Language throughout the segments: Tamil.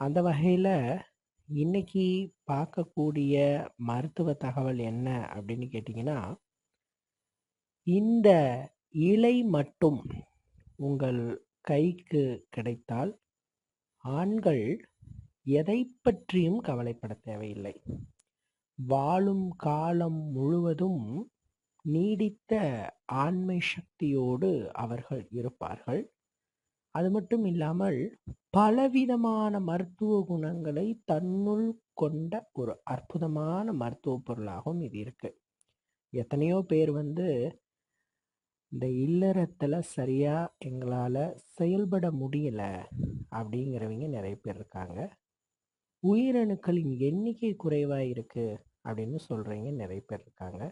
அந்த வகையில் இன்னைக்கு பார்க்கக்கூடிய மருத்துவ தகவல் என்ன அப்படின்னு கேட்டிங்கன்னா இந்த இலை மட்டும் உங்கள் கைக்கு கிடைத்தால் ஆண்கள் எதை பற்றியும் கவலைப்பட தேவையில்லை. வாழும் காலம் முழுவதும் நீடித்த ஆண்மை சக்தியோடு அவர்கள் இருப்பார்கள். அது மட்டும் இல்லாமல் பலவிதமான மருத்துவ குணங்களை தன்னுள் கொண்ட ஒரு அற்புதமான மருத்துவ பொருளாகவும் இது இருக்கு. எத்தனையோ பேர் வந்து இந்த இல்லறத்தில் சரியாக எங்களால் செயல்பட முடியலை அப்படிங்கிறவங்க நிறைய பேர் இருக்காங்க. உயிரணுக்களின் எண்ணிக்கை குறைவாக இருக்குது அப்படின்னு சொல்றவங்க நிறைய பேர் இருக்காங்க.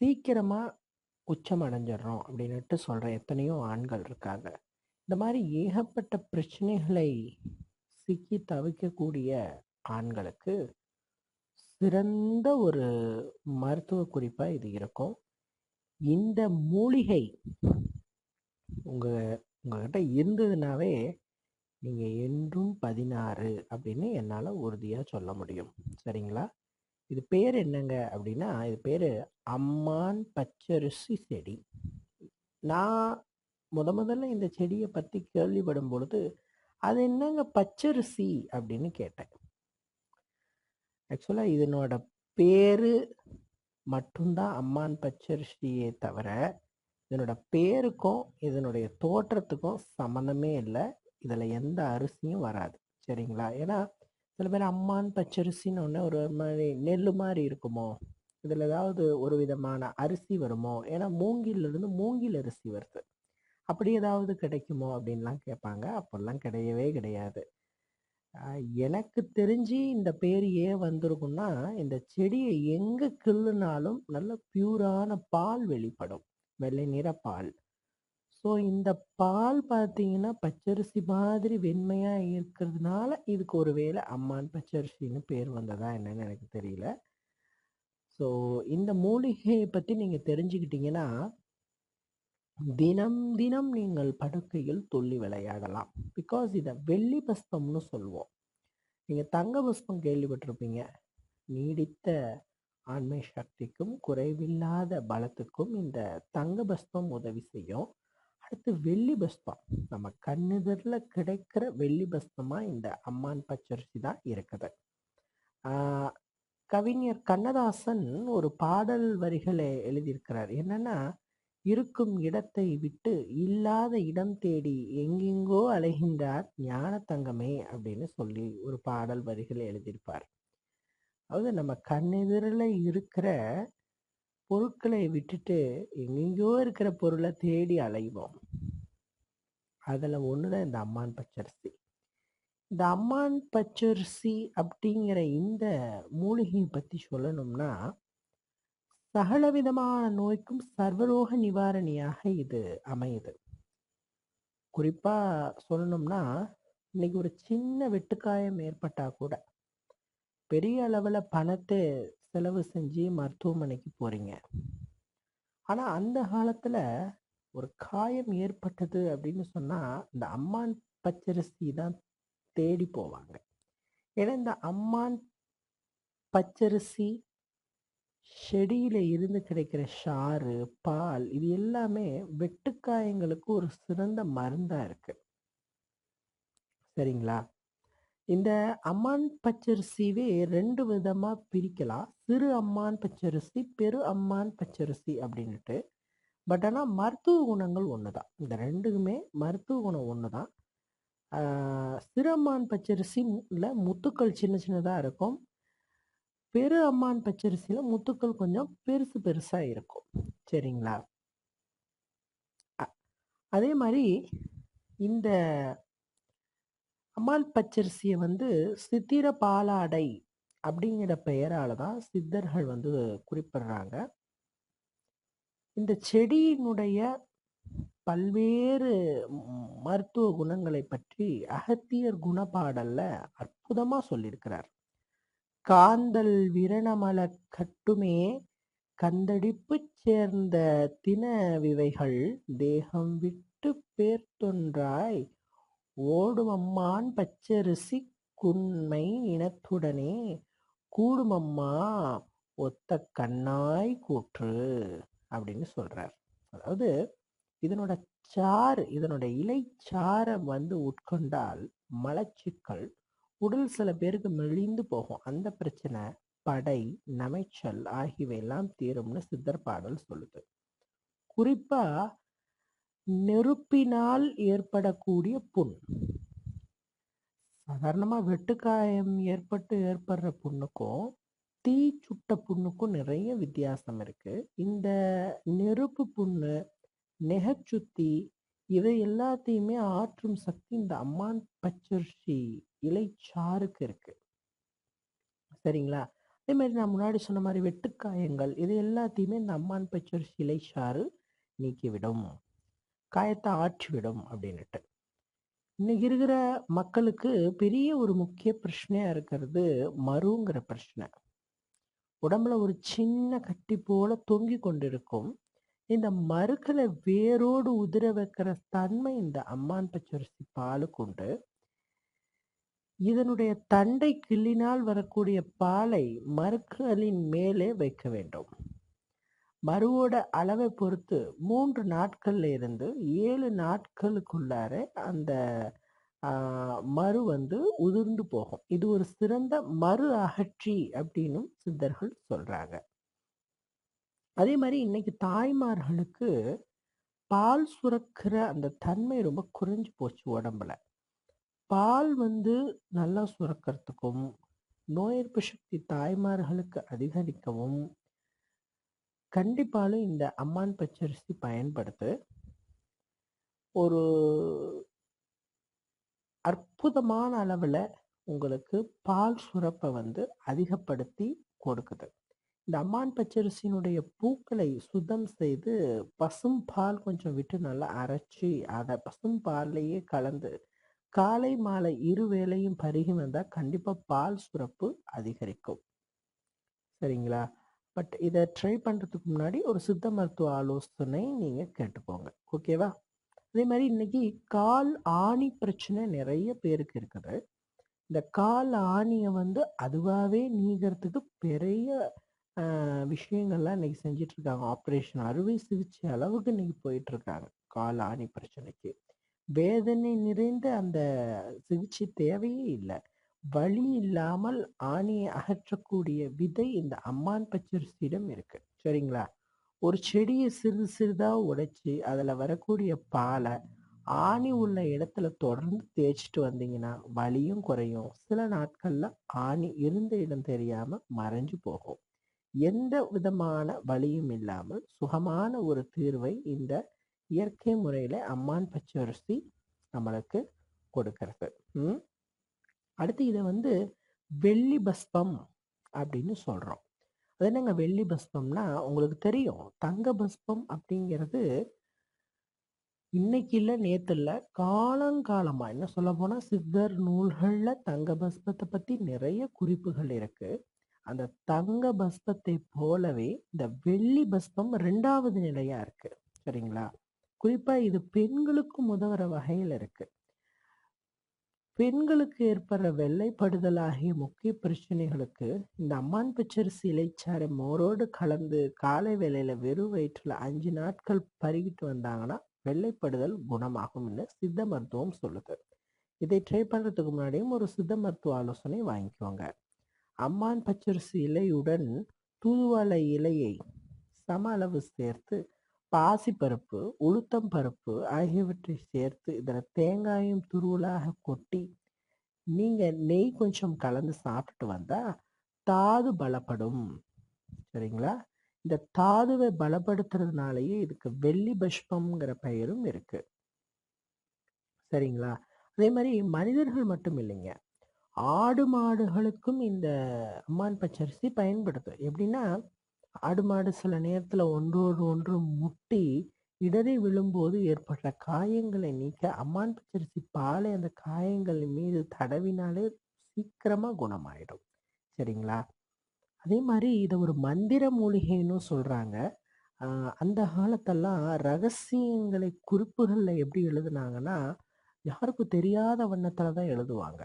சீக்கிரமாக உச்சம் அடைஞ்சிடறோம் அப்படின்னுட்டு சொல்கிற எத்தனையோ ஆண்கள் இருக்காங்க. இந்த மாதிரி ஏகப்பட்ட பிரச்சனைகளை சிக்கி தவிக்கக்கூடிய ஆண்களுக்கு சிறந்த ஒரு மருத்துவ குறிப்பாக இது இருக்கும். இந்த மூலிகை உங்கள் உங்ககிட்ட இருந்ததுனாவே நீங்கள் என்றும் பதினாறு அப்படின்னு என்னால் உறுதியாக சொல்ல முடியும். சரிங்களா? இது பேர் என்னங்க அப்படின்னா இது பேர் அம்மான் பச்சரிசி செடி. நான் முத முதல்ல இந்த செடியை பற்றி கேள்விப்படும் பொழுது அது என்னங்க பச்சரிசி? அப்படின்னு கேட்டேன். ஆக்சுவலாக இதனோட பேர் மட்டும்தான் அம்மான் பச்சரிசியே தவிர இதனோட பேருக்கும் இதனுடைய தோற்றத்துக்கும் சம்மந்தமே இல்லை. இதில் எந்த அரிசியும் வராது. சரிங்களா? ஏன்னா சில பேர் அம்மான் பச்சரிசின்னு ஒன்று ஒரு மாதிரி நெல் மாதிரி இருக்குமோ? இதில் ஏதாவது ஒரு விதமான அரிசி வருமோ? ஏன்னா மூங்கிலிருந்து மூங்கில் அரிசி வருது. அப்படி ஏதாவது கிடைக்குமோ அப்படின்லாம் கேட்பாங்க. அப்போல்லாம் கிடையவே கிடையாது. ஆஹ் எனக்கு தெரிஞ்சு இந்த பேர் ஏன் வந்திருக்கும்னா இந்த செடியை எங்கே கிள்ளுனாலும் நல்ல பியூரான பால் வெளிப்படும். வெள்ளை நிற பால். ஸோ இந்த பால் பார்த்தீங்கன்னா பச்சரிசி மாதிரி வெண்மையாக இருக்கிறதுனால இதுக்கு ஒரு வேளை அம்மான் பச்சரிசின்னு பேர் வந்ததா என்னன்னு எனக்கு தெரியல. ஸோ இந்த மூலிகையை பற்றி நீங்கள் தெரிஞ்சுக்கிட்டீங்கன்னா தினம் தினம் நீங்கள் படுக்கையில் துள்ளி விளையாடலாம். பிகாஸ் இதை வெள்ளி பஸ்பம்னு சொல்லுவோம். நீங்கள் தங்க புஷ்பம் கேள்விப்பட்டிருப்பீங்க. நீடித்த ஆண்மை சக்திக்கும் குறைவில்லாத பலத்துக்கும் இந்த தங்க பஸ்பம் உதவி செய்யும். அடுத்து வெள்ளி பஸ்பம் நம்ம கண்ணெதிரில் கிடைக்கிற வெள்ளி பஸ்பமாக இந்த அம்மான் பச்சரிசி தான் இருக்குது. கவிஞர் கண்ணதாசன் ஒரு பாடல் வரிகளை எழுதியிருக்கிறார். என்னன்னா இருக்கும் இடத்தை விட்டு இல்லாத இடம் தேடி எங்கெங்கோ அலைகின்றார் ஞான தங்கமே அப்படின்னு சொல்லி ஒரு பாடல் வரிகள் எழுதியிருப்பார். அதாவது நம்ம கண்ணெதிரில் இருக்கிற பொருட்களை விட்டுட்டு எங்கெங்கோ இருக்கிற பொருளை தேடி அலைவோம். அதில் ஒன்று தான் இந்த அம்மான் பச்சரிசி. இந்த அம்மான் பச்சரிசி அப்படிங்கிற இந்த மூலிகையை பற்றி சொல்லணும்னா சகலவிதமான நோய்க்கும் சர்வரோக நிவாரணியாக இது அமையுது. குறிப்பாக சொல்லணும்னா இன்னைக்கு ஒரு சின்ன வெட்டுக்காயம் ஏற்பட்டா கூட பெரிய அளவில் பணத்தை செலவு செஞ்சு மருத்துவமனைக்கு போறீங்க. ஆனால் அந்த காலத்தில் ஒரு காயம் ஏற்பட்டது அப்படின்னு சொன்னால் இந்த அம்மான் பச்சரிசி தான் தேடி போவாங்க. ஏன்னா இந்த அம்மான் பச்சரிசி செடியில் இருந்து கிடைக்கிற சாறு பால் இது எல்லாமே வெட்டுக்காயங்களுக்கு ஒரு சிறந்த மருந்தாக இருக்கு. சரிங்களா? இந்த அம்மான் பச்சரிசிவே ரெண்டு விதமாக பிரிக்கலாம். சிறு அம்மான் பச்சரிசி பெரு அம்மான் பச்சரிசி அப்படின்ட்டு பட் ஆனால் மருத்துவ குணங்கள் ஒன்று தான் இந்த ரெண்டுக்குமே மருத்துவ குணம் ஒன்று தான் சிறு அம்மான் பச்சரிசியில் முத்துக்கள் சின்ன சின்னதாக இருக்கும். பெரு அம்மான் பச்சரிசியில் முத்துக்கள் கொஞ்சம் பெருசு பெருசாக இருக்கும். சரிங்களா? அ- அதே மாதிரி இந்த அம்மான் பச்சரிசியை வந்து சித்திர பாலாடை அப்படிங்கிற பெயரால் தான் சித்தர்கள் வந்து குறிப்பிடுறாங்க. இந்த செடியினுடைய பல்வேறு மருத்துவ குணங்களை பற்றி அகத்தியர் குணப்பாடல்ல அற்புதமாக சொல்லியிருக்கிறார். காந்தல் விரணமல கட்டுமே கந்தடிப்புச் சேர்ந்த தின விவைகள் தேகம் விட்டு பேர்த்தொன்றாய். ஓடுமம்மான் பச்சரிசி குன்மை இனத்துடனே கூடுமம்மா ஒத்த கண்ணாய் கூற்று அப்படின்னு சொல்றார். அதாவது இதனோட சாறு இதனோட இலைச்சாரம் வந்து உட்கொண்டால் மலச்சிக்கல் உடல் சில பேருக்கு மெலிந்து போகும். அந்த பிரச்சனை படை நமைச்சல் ஆகியவையெல்லாம் தீரும்னு சித்தர் பாடல் சொல்லுது. குறிப்பா நெருப்பினால் ஏற்படக்கூடிய புண். சாதாரணமாக வெட்டுக்காயம் ஏற்பட்டு ஏற்படுற புண்ணுக்கும் தீ சுட்ட புண்ணுக்கும் நிறைய வித்தியாசம் இருக்கு. இந்த நெருப்பு புண்ணு நெகச்சுத்தி இவை எல்லாத்தையுமே ஆற்றும் சக்தி இந்த அம்மான் பச்சரிசி இலைச்சாருக்கு இருக்கு. சரிங்களா? அதே மாதிரி நான் முன்னாடி சொன்ன மாதிரி வெட்டுக்காயங்கள் இது எல்லாத்தையுமே இந்த அம்மான் பச்சரிசி இலைச்சாறு நீக்கிவிடும். காயத்தை ஆற்றிவிடும் அப்படின்னுட்டு. இன்னைக்கு இருக்கிற மக்களுக்கு பெரிய ஒரு முக்கிய பிரச்சனையா இருக்கிறது மருங்கிற பிரச்சனை. உடம்புல ஒரு சின்ன கட்டி போல தொங்கி கொண்டிருக்கும். இந்த மருக்களை வேரோடு உதிர வைக்கிற தன்மை இந்த அம்மான் பச்சரிசி பாலுக்கு உண்டு. இதனுடைய தண்டை கிள்ளினால் வரக்கூடிய பாலை மருக்களின் மேலே வைக்க வேண்டும். மருவோட அளவை பொறுத்து மூன்று நாட்கள்ல இருந்து ஏழு நாட்களுக்குள்ளார அந்த மறு மரு வந்து உதிர்ந்து போகும். இது ஒரு சிறந்த மறு அகற்றி அப்படின்னும் சித்தர்கள் சொல்றாங்க. அதே மாதிரி இன்னைக்கு தாய்மார்களுக்கு பால் சுரக்கிற அந்த தன்மை ரொம்ப குறைஞ்சு போச்சு உடம்புல. பால் வந்து நல்லா சுரக்கிறதுக்கும் நோய் எதிர்ப்பு சக்தி தாய்மார்களுக்கு அதிகரிக்கவும் கண்டிப்பாலும் இந்த அம்மான் பச்சரிசி பயன்படுத்து. ஒரு அற்புதமான அளவில் உங்களுக்கு பால் சுரப்பை வந்து அதிகப்படுத்தி கொடுக்குது. இந்த அம்மான் பச்சரிசியினுடைய பூக்களை சுத்தம் செய்து பசும் பால் கொஞ்சம் விட்டு நல்லா அரைச்சி அதை பசும் பால்லையே கலந்து காலை மாலை இரு வேளையும் பருகி வந்தால் கண்டிப்பாக பால் சுரப்பு அதிகரிக்கும். சரிங்களா? பட் இதை ட்ரை பண்ணுறதுக்கு முன்னாடி ஒரு சித்த மருத்துவ ஆலோசனை நீங்கள் கேட்டுக்கோங்க. ஓகேவா அதே மாதிரி இன்னைக்கு கால் ஆணி பிரச்சனை நிறைய பேருக்கு இருக்குது. இந்த கால் ஆணியை வந்து அதுவாகவே நீங்கிறதுக்கு பெரிய விஷயங்கள்லாம் இன்னைக்கு செஞ்சிட்ருக்காங்க ஆப்ரேஷன் அறுவை சிகிச்சை அளவுக்கு இன்னைக்கு போயிட்டுருக்காங்க கால் ஆணி பிரச்சனைக்கு. வேதனை நிறைந்த அந்த சிகிச்சை தேவையே இல்லை. வழி இல்லாமல் ஆணியை அகற்றக்கூடிய விதை இந்த அம்மான் பச்சரிசியிடம் இருக்கு. சரிங்களா? ஒரு செடியை சிறிது சிறிதா உடைச்சி அதுல வரக்கூடிய பாலை ஆணி உள்ள இடத்துல தொடர்ந்து தேய்ச்சிட்டு வந்தீங்கன்னா வலியும் குறையும். சில நாட்கள்ல ஆணி இருந்த இடம் தெரியாம மறைஞ்சு போகும். எந்த விதமான வலியும் இல்லாமல் சுகமான ஒரு தீர்வை இந்த இயற்கை முறையில் அம்மான் பச்சரிசி நம்மளுக்கு கொடுக்கறது. ம்? அடுத்து இதை வந்து வெள்ளி பஸ்பம் அப்படின்னு சொல்கிறோம் அது என்னங்க வெள்ளி பஸ்பம்னா உங்களுக்கு தெரியும். தங்க பஸ்பம் அப்படிங்கிறது இன்னைக்கு இல்லை நேற்று இல்லை காலங்காலமாக என்ன சொல்ல போனால் சித்தர் நூல்களில் தங்க பஸ்பத்தை பற்றி நிறைய குறிப்புகள் இருக்குது அந்த தங்க பஸ்பத்தை போலவே இந்த வெள்ளி பஸ்பம் ரெண்டாவது நிலையாக இருக்குது சரிங்களா? குறிப்பா இது பெண்களுக்கும் உதவுற வகையில் இருக்கு. பெண்களுக்கு ஏற்படுற வெள்ளைப்படுதல் ஆகிய முக்கிய பிரச்சனைகளுக்கு இந்த அம்மான் பிச்சரிசி இலைச்சாறு மோரோடு கலந்து காலை வேளையில வெறும் வயிற்றுல அஞ்சு நாட்கள் பருகிட்டு வந்தாங்கன்னா வெள்ளைப்படுதல் குணமாகும்னு சித்த மருத்துவம் சொல்லுது. இதை ட்ரை பண்றதுக்கு முன்னாடியும் ஒரு சித்த மருத்துவ ஆலோசனை வாங்கிக்கோங்க. அம்மான் பச்சரிசி இலையுடன் தூதுவளை இலையை சம அளவு சேர்த்து பாசிப்பருப்பு உளுத்தம் பருப்பு ஆகியவற்றை சேர்த்து இதில் தேங்காயும் துருவலாக கொட்டி நீங்கள் நெய் கொஞ்சம் கலந்து சாப்பிட்டுட்டு வந்தால் தாது பலப்படும். சரிங்களா? இந்த தாதுவை பலப்படுத்துறதுனாலயே இதுக்கு வெள்ளி பஷ்பம்ங்கிற பெயரும் இருக்கு. சரிங்களா? அதே மாதிரி மனிதர்கள் மட்டும் இல்லைங்க. ஆடு மாடுகளுக்கும் இந்த அம்மான் பச்சரிசி பயன்படுது. எப்படின்னா ஆடு மாடு சில நேரத்தில் ஒன்றோடு ஒன்று முட்டி இடறி விழும்போது ஏற்பட்ட காயங்களை நீக்க அம்மான் பச்சரிசி பாலை அந்த காயங்கள் மீது தடவினாலே சீக்கிரமாக குணமாயிடும். சரிங்களா? அதே மாதிரி இதை ஒரு மந்திர மூலிகைன்னு சொல்கிறாங்க அந்த காலத்தெல்லாம் ரகசியங்களை குறிப்புகளில் எப்படி எழுதுனாங்கன்னா யாருக்கும் தெரியாத வண்ணத்தில் தான் எழுதுவாங்க.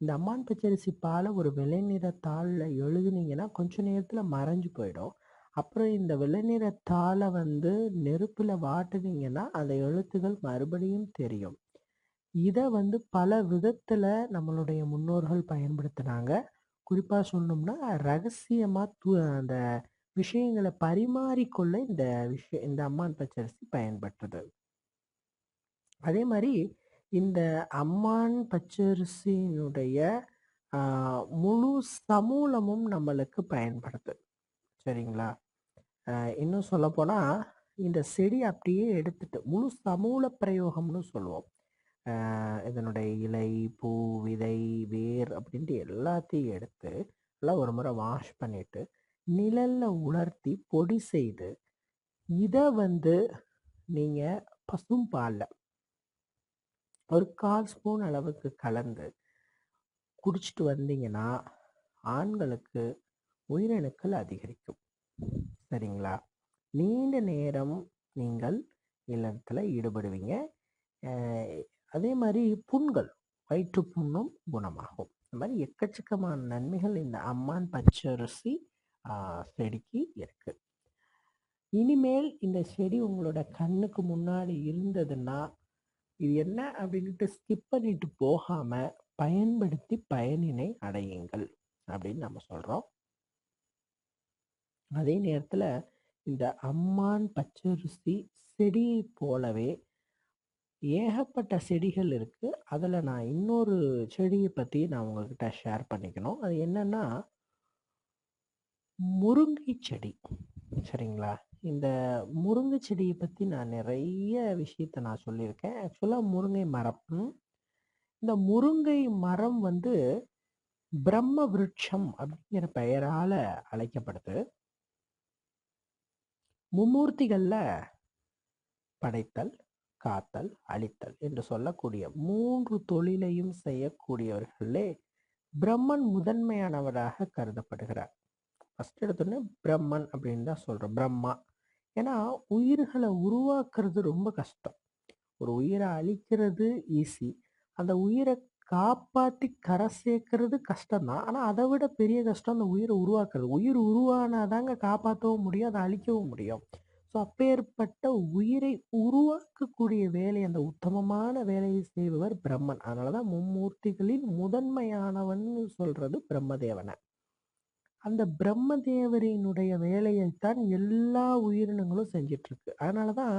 இந்த அம்மான் பச்சரிசி பாலை ஒரு வெள்ளை நிற தாளில் எழுதுனீங்கன்னா கொஞ்ச நேரத்தில் மறைஞ்சு போயிடும். அப்புறம் இந்த வெள்ளை தாளை வந்து நெருப்பில் வாட்டுனீங்கன்னா அந்த எழுத்துகள் மறுபடியும் தெரியும். இதை வந்து பல விதத்தில் நம்மளுடைய முன்னோர்கள் பயன்படுத்தினாங்க. குறிப்பாக சொல்லணும்னா ரகசியமாக தூ அந்த விஷயங்களை பரிமாறிக்கொள்ள இந்த விஷயம் இந்த அம்மான் பச்சரிசி பயன்பட்டது. அதே மாதிரி இந்த அம்மான் பச்சரிசியினுடைய முழு சமூலமும் நம்மளுக்கு பயன்படுது. சரிங்களா? இன்னும் சொல்லப்போனால் இந்த செடி அப்படியே எடுத்துட்டு முழு சமூல பிரயோகம்னு சொல்லுவோம். இதனுடைய இலை பூ விதை வேர் அப்படின்ட்டு எல்லாத்தையும் எடுத்து எல்லாம் ஒரு முறை வாஷ் பண்ணிட்டு நிழலில் உலர்த்தி பொடி செய்து இதை வந்து நீங்கள் பசும் பாலில் ஒரு கால் ஸ்பூன் அளவுக்கு கலந்து குடிச்சிட்டு வந்தீங்கன்னா ஆண்களுக்கு உயிரணுக்கள் அதிகரிக்கும். சரிங்களா? நீண்ட நேரம் நீங்கள் இல்லத்தில் ஈடுபடுவீங்க. அதே மாதிரி புண்கள் வயிற்று புண்ணும் குணமாகும். இந்த மாதிரி எக்கச்சக்கமான நன்மைகள் இந்த அம்மான் பச்சரிசி செடிக்கு இருக்கு. இனிமேல் இந்த செடி உங்களோட கண்ணுக்கு முன்னாடி இருந்ததுன்னா இது என்ன அப்படின்ட்டு ஸ்கிப் பண்ணிட்டு போகாம பயன்படுத்தி பயனினை அடையுங்கள் அப்படின்னு நம்ம சொல்றோம். அதே நேரத்தில் இந்த அம்மான் பச்சரிசி செடியை போலவே ஏகப்பட்ட செடிகள் இருக்குது அதில் நான் இன்னொரு செடியை பற்றி நான் உங்ககிட்ட ஷேர் பண்ணிக்கணும். அது என்னன்னா முருங்கை செடி. சரிங்களா? இந்த முருங்கை செடியை பற்றி நான் நிறைய விஷயத்த நான் சொல்லியிருக்கேன். ஆக்சுவலாக முருங்கை மரம். இந்த முருங்கை மரம் வந்து பிரம்ம விருட்சம் அப்படிங்கிற பெயரால் அழைக்கப்படுது. மும்மூர்த்திகளில் படைத்தல் காத்தல் அழித்தல் என்று சொல்லக்கூடிய மூன்று தொழிலையும் செய்யக்கூடியவர்களே பிரம்மன் முதன்மையானவராக கருதப்படுகிறார். ஃபஸ்ட் எடுத்தோடனே பிரம்மன் அப்படின்னு தான் சொல்கிறோம் பிரம்மா. ஏன்னா உயிர்களை உருவாக்குறது ரொம்ப கஷ்டம். ஒரு உயிரை அழிக்கிறது ஈஸி அந்த உயிரை காப்பாற்றி கரை சேர்க்கறது கஷ்டம்தான். ஆனால் அதை விட பெரிய கஷ்டம் அந்த உயிரை உருவாக்குறது. உயிர் உருவானாதாங்க காப்பாற்றவும் முடியும் அதை அழிக்கவும் முடியும். ஸோ அப்பேற்பட்ட உயிரை உருவாக்கக்கூடிய வேலை அந்த உத்தமமான வேலையை செய்பவர் பிரம்மன். அதனால தான் மும்மூர்த்திகளின் முதன்மையானவன் சொல்றது பிரம்மதேவனை. அந்த பிரம்மதேவரினுடைய வேலையைத்தான் எல்லா உயிரினங்களும் செஞ்சிட்ருக்கு. அதனால தான்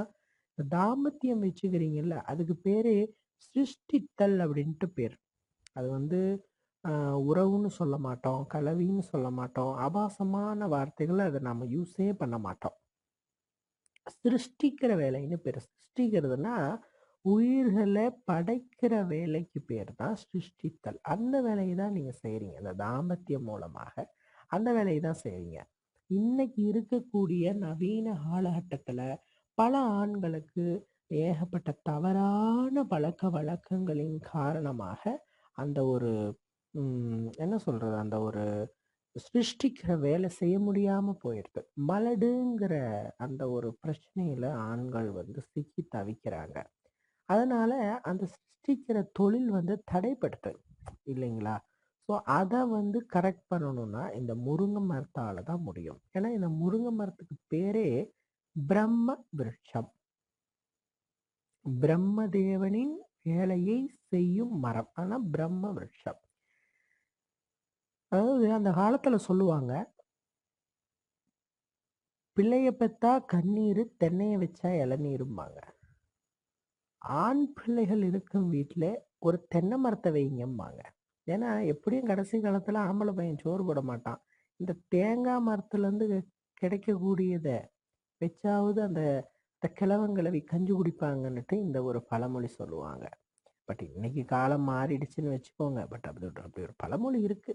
இந்த தாம்பத்தியம் வச்சுக்கிறீங்கல்ல அதுக்கு பேரே சிருஷ்டித்தல் அப்படின்ட்டு பேர். அது வந்து உறவுன்னு சொல்ல மாட்டோம் கலவின்னு சொல்ல மாட்டோம் ஆபாசமான வார்த்தைகளை அதை நம்ம யூஸே பண்ண மாட்டோம். சிருஷ்டிக்கிற வேலைன்னு பேர். சிருஷ்டிக்கிறதுனா உயிர்களை படைக்கிற வேலைக்கு பேர் தான் சிருஷ்டித்தல். அந்த வேலையை தான் நீங்கள் செய்கிறீங்க இந்த தாம்பத்தியம் மூலமாக அந்த வேலையை தான் செய்கிறீங்க இன்னைக்கு இருக்கக்கூடிய நவீன காலகட்டத்தில் பல ஆண்களுக்கு ஏகப்பட்ட தவறான பழக்க வழக்கங்களின் காரணமாக அந்த ஒரு என்ன சொல்கிறது அந்த ஒரு சிருஷ்டிக்கிற வேலை செய்ய முடியாமல் போயிடுது மலடுங்கிற அந்த ஒரு பிரச்சனையில் ஆண்கள் வந்து சிக்கி தவிக்கிறாங்க. அதனால அந்த சிருஷ்டிக்கிற தொழில் வந்து தடைப்படுத்து இல்லைங்களா? ஸோ அதை வந்து கரெக்ட் பண்ணணும்னா இந்த முருங்கை மரத்தால் தான் முடியும். ஏன்னா இந்த முருங்கை மரத்துக்கு பேரே பிரம்ம விருட்சம். பிரம்மதேவனின் வேலையை செய்யும் மரம். ஆனால் பிரம்ம விருஷம் அதாவது அந்த காலத்தில் சொல்லுவாங்க பிள்ளைய பெத்தா கண்ணீர் தென்னையை வச்சா இளநீரும்பாங்க. ஆண் பிள்ளைகள் இருக்கும் வீட்டில் ஒரு தென்னை மரத்தை வைங்கம்பாங்க. ஏன்னா எப்படியும் கடைசி காலத்தில் ஆம்பளை பையன் சோறு போட மாட்டான். இந்த தேங்காய் மரத்துலேருந்து கிடைக்கக்கூடியதை வச்சாவது அந்த இந்த கிழவங்கிழவி கஞ்சி குடிப்பாங்கன்னுட்டு இந்த ஒரு பழமொழி சொல்லுவாங்க. பட் இன்னைக்கு காலம் மாறிடுச்சுன்னு வச்சுக்கோங்க. பட் அப்படி ஒரு அப்படி ஒரு பழமொழி இருக்கு.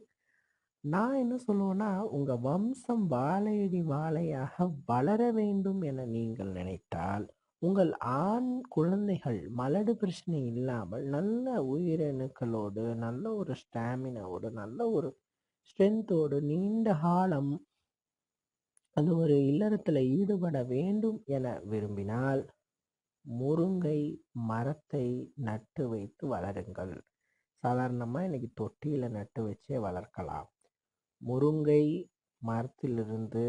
நான் என்ன சொல்லுவேன்னா உங்க வம்சம் வாழையடி வாழையாக வளர வேண்டும் என நீங்கள் நினைத்தால் உங்கள் ஆண் குழந்தைகள் மலடு பிரச்சனை இல்லாமல் நல்ல உயிரணுக்களோடு நல்ல ஒரு ஸ்டாமினாவோடு நல்ல ஒரு ஸ்ட்ரென்த்தோடு நீண்ட காலம் அது ஒரு இல்லறத்தில் ஈடுபட வேண்டும் என விரும்பினால் முருங்கை மரத்தை நட்டு வைத்து வளருங்கள். சாதாரணமாக இன்னைக்கு தொட்டியில் நட்டு வச்சே வளர்க்கலாம். முருங்கை மரத்திலிருந்து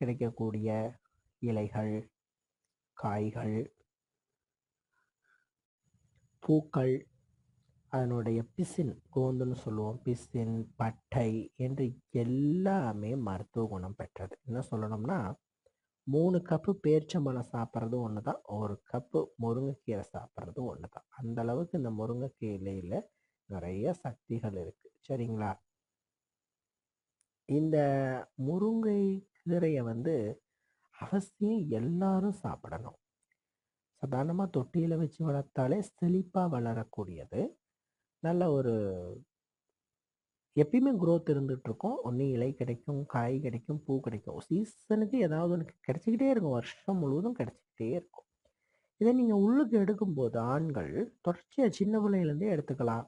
கிடைக்கக்கூடிய இலைகள் காய்கள் பூக்கள் அதனுடைய பிசின் கோந்துன்னு சொல்லுவோம். பிசின் பட்டை என்று எல்லாமே மருத்துவ குணம் பெற்றது. என்ன சொல்லணும்னா மூணு கப்பு பேரிச்சம்பழம் சாப்பிட்றது ஒன்று தான் ஒரு கப்பு முருங்கைக்கீரை சாப்பிட்றது ஒன்று தான் அந்த அளவுக்கு இந்த முருங்கைக்கீரையில் நிறைய சக்திகள் இருக்குது சரிங்களா? இந்த முருங்கை கீரையை வந்து அவசியம் எல்லாரும் சாப்பிடணும். சாதாரணமாக தொட்டியில் வச்சு வளர்த்தாலே செழிப்பாக வளரக்கூடியது. நல்ல ஒரு எப்பயுமே க்ரோத் இருந்துட்டு இருக்கும் ஒன்று இலை கிடைக்கும் காய் கிடைக்கும் பூ கிடைக்கும். சீசனுக்கு ஏதாவது ஒன்று கிடைச்சிக்கிட்டே இருக்கும். வருஷம் முழுவதும் கிடைச்சிக்கிட்டே இருக்கும். இதை நீங்கள் உள்ளுக்கு எடுக்கும்போது ஆண்கள் தொடர்ச்சியாக சின்ன பிள்ளையிலேருந்தே எடுத்துக்கலாம்.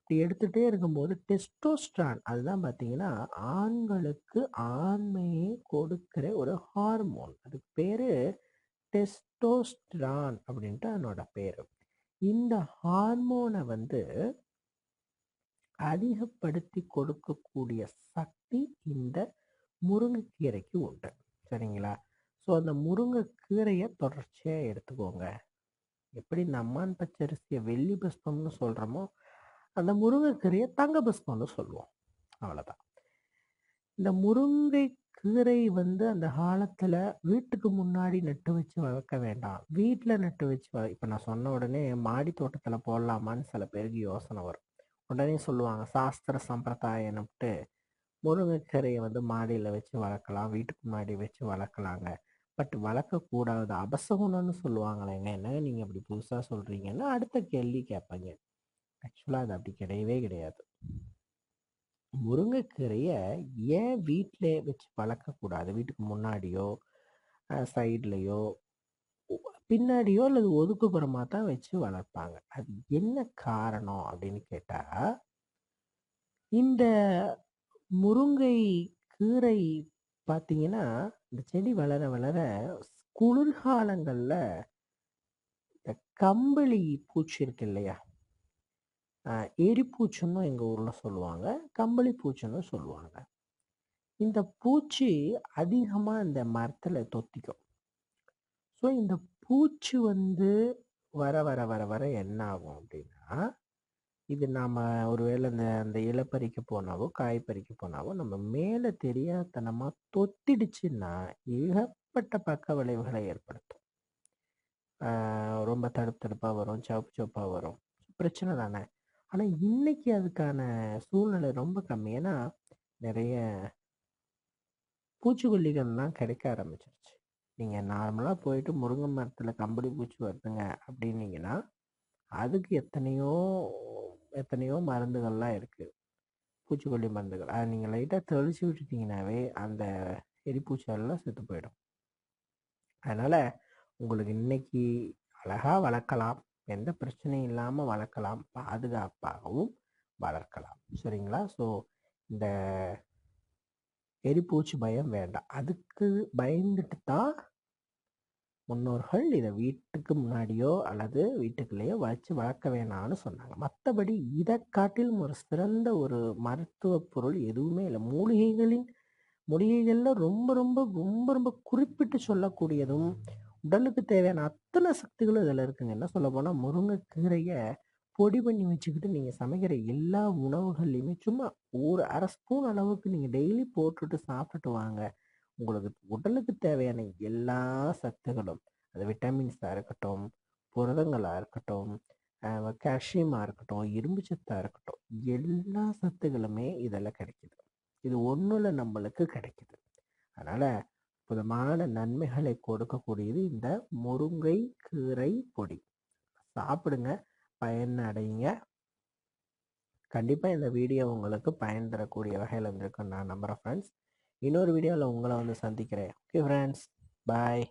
இப்படி எடுத்துகிட்டே இருக்கும்போது டெஸ்டோஸ்ட்ரான் அதுதான் பார்த்தீங்கன்னா ஆண்களுக்கு ஆண்மையை கொடுக்கிற ஒரு ஹார்மோன் அதுக்கு பேர் டெஸ்டோஸ்ட்ரான் அப்படின்ட்டு அதனோட பேர். இந்த ஹார்மோனை வந்து அதிகப்படுத்தி கொடுக்கக்கூடிய சக்தி இந்த முருங்கைக்கீரைக்கு உண்டு. சரிங்களா? ஸோ அந்த முருங்கைக்கீரையை தொடர்ச்சியாக எடுத்துக்கோங்க. எப்படி இந்த அம்மான் பச்சரிசியை வெள்ளி பஸ்தம்னு சொல்கிறோமோ அந்த முருங்கைக்கீரையை தங்க பஸ்தம்னு சொல்லுவோம். அவ்வளோதான் இந்த முருங்கை கீரை வந்து அந்த காலத்தில் வீட்டுக்கு முன்னாடி நட்டு வச்சு வளர்க்க வேண்டாம். வீட்டில் நட்டு வச்சு இப்போ நான் சொன்ன உடனே மாடி தோட்டத்தில் போடலாமான்னு சில பேருக்கு யோசனை வரும். உடனே சொல்லுவாங்க சாஸ்திர சம்பிரதாயம்னுட்டு முருங்கைக்கீரையை வந்து மாடியில் வச்சு வளர்க்கலாம் வீட்டுக்கு முன்னாடி வச்சு வளர்க்கலாங்க. பட் வளர்க்கக்கூடாது அபசகுணம்னு சொல்லுவாங்களேங்க. என்னங்க நீங்கள் அப்படி புதுசாக சொல்கிறீங்கன்னா அடுத்த கேள்வி கேட்பாங்க. ஆக்சுவலாக அது அப்படி கிடையவே கிடையாது. முருங்கைக்கீரையை ஏன் வீட்டிலே வச்சு வளர்க்கக்கூடாது? வீட்டுக்கு முன்னாடியோ சைட்லேயோ பின்னாடியோ அல்லது ஒதுக்குப்புறமா தான் வச்சு வளர்ப்பாங்க. அது என்ன காரணம் அப்படின்னு கேட்டா இந்த முருங்கை கீரை பார்த்தீங்கன்னா இந்த செடி வளர வளர குளிர்காலங்களில் இந்த கம்பளி பூச்சி இருக்கு இல்லையா? ஆஹ் எரிப்பூச்சுன்னு எங்கள் ஊரில் சொல்லுவாங்க. கம்பளி பூச்சுன்னு சொல்லுவாங்க. இந்த பூச்சி அதிகமாக இந்த மரத்தில் தொத்திக்கும். ஸோ இந்த பூச்சி வந்து வர வர வர வர என்ன ஆகும் அப்படின்னா இது நாம் ஒருவேளை இந்த அந்த இலை பறிக்க போனாவோ காய் பறிக்க போனாவோ நம்ம மேலே தெரியாதனமாக தொத்திடுச்சுன்னா ஏகப்பட்ட பக்க விளைவுகளை ஏற்படுத்தும். ஆஹ் ரொம்ப தடுப்பு தடுப்பாக வரும் சவப்பு சவப்பாக வரும். பிரச்சனை தானே. ஆனால் இன்னைக்கு அதுக்கான சூழ்நிலை ரொம்ப கம்மி. ஏன்னா நிறைய பூச்சிக்கொல்லிகள்லாம் கிடைக்க ஆரம்பிச்சிருச்சு. நீங்கள் நார்மலாக போயிட்டு முருங்கை மரத்தில் கம்பளி பூச்சி வருதுங்க அப்படின்னீங்கன்னா அதுக்கு எத்தனையோ எத்தனையோ மருந்துகள்லாம் இருக்குது பூச்சிக்கொல்லி மருந்துகள். அதை நீங்கள் லைட்டாக தெளிச்சு விட்டுட்டிங்கனாவே அந்த எரிப்பூச்சிகள்லாம் செத்து போயிடும். அதனால் உங்களுக்கு இன்னைக்கு அழகாக வளர்க்கலாம். எந்த பிரச்சனையும் இல்லாமல் வளர்க்கலாம். பாதுகாப்பாகவும் வளர்க்கலாம். சரிங்களா? ஸோ இந்த எரிப்பூச்சி பயம் வேண்டாம். அதுக்கு பயந்துட்டு தான் முன்னோர்கள் இதை வீட்டுக்கு முன்னாடியோ அல்லது வீட்டுக்குள்ளேயோ வச்சு வளர்க்க வேணாம்னு சொன்னாங்க. மற்றபடி இதை காட்டிலும் ஒரு சிறந்த ஒரு மருத்துவ பொருள் எதுவுமே இல்லை. மூலிகைகளின் மூலிகைகளில் ரொம்ப ரொம்ப ரொம்ப ரொம்ப குறிப்பிட்டு சொல்லக்கூடியதும் உடலுக்கு தேவையான அத்தனை சக்திகளும் இதில் இருக்குங்க. என்ன சொல்ல போனால் முருங்கைக்கீரையை பொடி பண்ணி வச்சுக்கிட்டு நீங்கள் சமைக்கிற எல்லா உணவுகள்லையுமே சும்மா ஒரு அரை ஸ்பூன் அளவுக்கு நீங்கள் டெய்லி போட்டுட்டு சாப்பிட்டுட்டு வாங்க. உங்களுக்கு உடலுக்கு தேவையான எல்லா சத்துகளும் அது விட்டமின்ஸாக இருக்கட்டும் புரதங்களாக இருக்கட்டும் கால்சியமாக இருக்கட்டும் இரும்பு சத்தாக இருக்கட்டும் எல்லா சத்துகளுமே இதெல்லாம் கிடைக்கிது. இது ஒன்றுல நம்மளுக்கு கிடைக்கிது. அதனால் அற்புதமான நன்மைகளை கொடுக்கக்கூடியது இந்த முருங்கை கீரை பொடி. சாப்பிடுங்க பயன் அடையுங்க கண்டிப்பாக இந்த வீடியோ உங்களுக்கு பயன் தரக்கூடிய வகையில் இருந்திருக்குன்னு நான் நம்புகிறேன் ஃப்ரெண்ட்ஸ் இன்னொரு வீடியோவில் உங்களை வந்து சந்திக்கிறேன். Okay friends bye